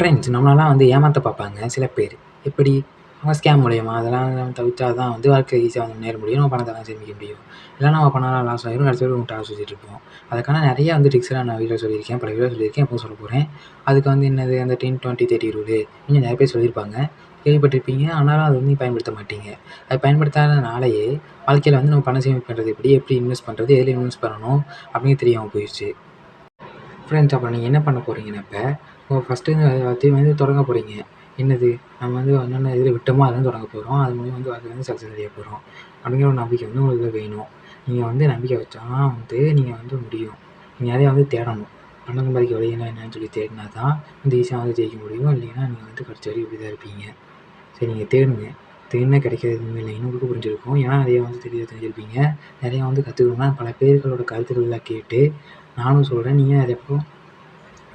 Friends நம்மளெல்லாம் வந்து ஏமாற்ற பார்ப்பாங்க சில பேர். எப்படி? அவங்க ஸ்கேம் மூலயமா அதெல்லாம் தவிர்த்தா தான் வந்து வாழ்க்கை ஈஸியாக வந்து முன்னேற முடியும். நம்ம பணத்தெல்லாம் சேமிக்க முடியும். இல்லைனா நம்ம பணம்லாம் லாஸ் ஆயிரும். கடைசியில் முட்டாள் சுற்றிட்டு இருப்போம். அதுக்கான நிறைய வந்து டிக்ஸ்லாம் நான் வீடியோ சொல்லியிருக்கேன். பல வீடியோ சொல்லியிருக்கேன். இப்போவும் சொல்ல போகிறேன் அதுக்கு வந்து என்னது? அந்த டென் டுவெண்ட்டி தேர்ட்டி ரூலு இன்னும் நிறைய பேர் சொல்லியிருப்பாங்க. கேள்விப்பட்டிருப்பீங்க. ஆனாலும் அது வந்து பயன்படுத்த மாட்டீங்க. அது பயன்படுத்தாதனாலேயே வாழ்க்கையில் வந்து நம்ம பணம் சேமிப்பு பண்ணுறது எப்படி? எப்படி இன்வெஸ்ட் பண்ணுறது எதில் இன்வெஸ்ட் பண்ணணும்? அப்படின்னு தெரியாமல் போயிடுச்சு ஃப்ரெண்ட்ஸ் அப்புறம் நீங்கள் என்ன பண்ண போகிறீங்கன்னா இப்போ ஃபஸ்ட்டு எல்லாத்தையும் வந்து தொடங்க போகிறீங்க என்னது? நம்ம வந்து என்னென்ன இதில் விட்டோமோ அதை தொடங்க போகிறோம் அது மூலியம் வந்து அது வந்து சக்ஸஸ் அடைய போகிறோம் அப்படிங்கிற ஒரு நம்பிக்கை வந்து உங்களுக்கு வேணும். நீங்கள் வந்து நம்பிக்கை வச்சா வந்து நீங்கள் வந்து முடியும். நீங்கள் நிறையா வந்து தேடணும். பணம் சம்பாதிக்க வழியெல்லாம் என்னன்னு சொல்லி தேடினா தான் வந்து ஈஸியாக வந்து ஜெயிக்க முடியும்? இல்லைன்னா நீங்கள் வந்து கடைசி வரைக்கும் இப்படி தான் இருப்பீங்க. சரி நீங்கள் தேடுங்க. தேடினா கிடைக்கிறது இல்லை. உங்களுக்கு புரிஞ்சிருக்கும். ஏன்னா நிறையா வந்து தெரிய தெரிஞ்சிருப்பீங்க. நிறையா வந்து கற்றுக்கணும்னா பல பேர்களோட கருத்துக்கள்லாம் கேட்டு நானும் சொல்கிறேன் நீங்கள் நிறைய இப்போ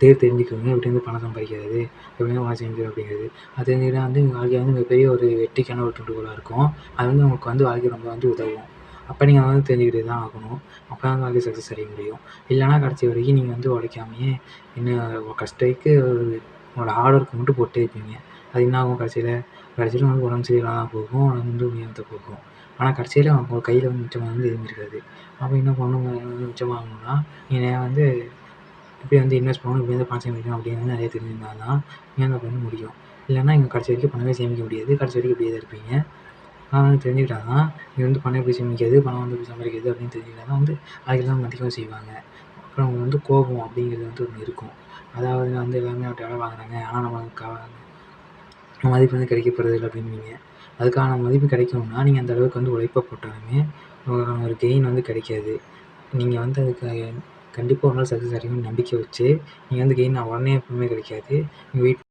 தேடி தெரிஞ்சுக்கோங்க. எப்படி வந்து பணம் சம்பாதிக்கிறது எப்படி வந்து பணம் அப்படிங்கிறது. அது தெரிஞ்சுக்கிட்டால் வந்து உங்கள் வாழ்க்கையை வந்து மிகப்பெரிய ஒரு வெற்றிக்கான ஒரு துண்டுகோலாக இருக்கும். அது வந்து உங்களுக்கு வந்து வாழ்க்கை ரொம்ப வந்து உதவும். அப்போ நீங்கள் வந்து தெரிஞ்சுக்கிட்டு தான் ஆகணும். அப்போ தான் வாழ்க்கை சக்ஸஸ் அடைய முடியும். இல்லைனா கடைசி வரைக்கும் நீங்கள் வந்து உழைக்காமையே என்ன கஷ்டத்துக்கு உங்களோட ஹார்ட் ஒர்க் மட்டும் போட்டே இருப்பீங்க. அது என்ன ஆகும் கடைசியில் கடைசியில் வந்து உடம்பு சரியில்லாமல் போகும் உடம்பு வந்து உயர்த்த போகும். ஆனால் கடைசியில் அவங்க கையில் வந்து மிச்சமாக வந்து எதுவும் இருக்காது. அப்போ என்ன பண்ணணும்? மிச்சமாகணும்னா நீங்கள் வந்து இப்படி வந்து இன்வெஸ்ட் பண்ணணும் இப்படி வந்து பணம் சேமிக்கணும் அப்படின்னு நிறைய தெரிஞ்சிருந்தா தான் நீங்கள் பண்ண முடியும். இல்லைன்னா நீங்கள் கடைசி வரைக்கும் பணமே சேமிக்க முடியாது. கடைசி வரைக்கும் இப்படியே தான் இருப்பீங்க. அதனால் வந்து தெரிஞ்சுக்கிட்டா தான் நீங்கள் வந்து பணம் எப்படி சேமிக்கிறது? பணம் வந்து எப்படி சம்பாதிக்கிறது? அப்படின்னு தெரிஞ்சுக்கிட்டா தான் வந்து அதுக்கெல்லாம் மதிக்கவும் செய்வாங்க. அப்புறம் அவங்க வந்து கோபம் அப்படிங்கிறது வந்து ஒன்று இருக்கும். அதாவது வந்து எல்லாமே அவர்கிட்ட வேலை வாங்குறாங்க. ஆனால் நம்ம மதிப்பு வந்து கிடைக்கப்படுறது இல்லை அப்படின்பீங்க அதுக்கான மதிப்பு கிடைக்கணும்னா நீங்கள் அந்த அளவுக்கு வந்து உழைப்பை போட்டாலுமே உங்களுக்கான ஒரு கெயின் வந்து கிடைக்காது. நீங்கள் வந்து அதுக்கு கண்டிப்பாக ஒரு நாள் சக்ஸஸ் அடையும்னு நம்பிக்கை வச்சு நீங்கள் வந்து கெயின் உடனே எப்பவுமே கிடைக்காது. நீங்கள் வெயிட்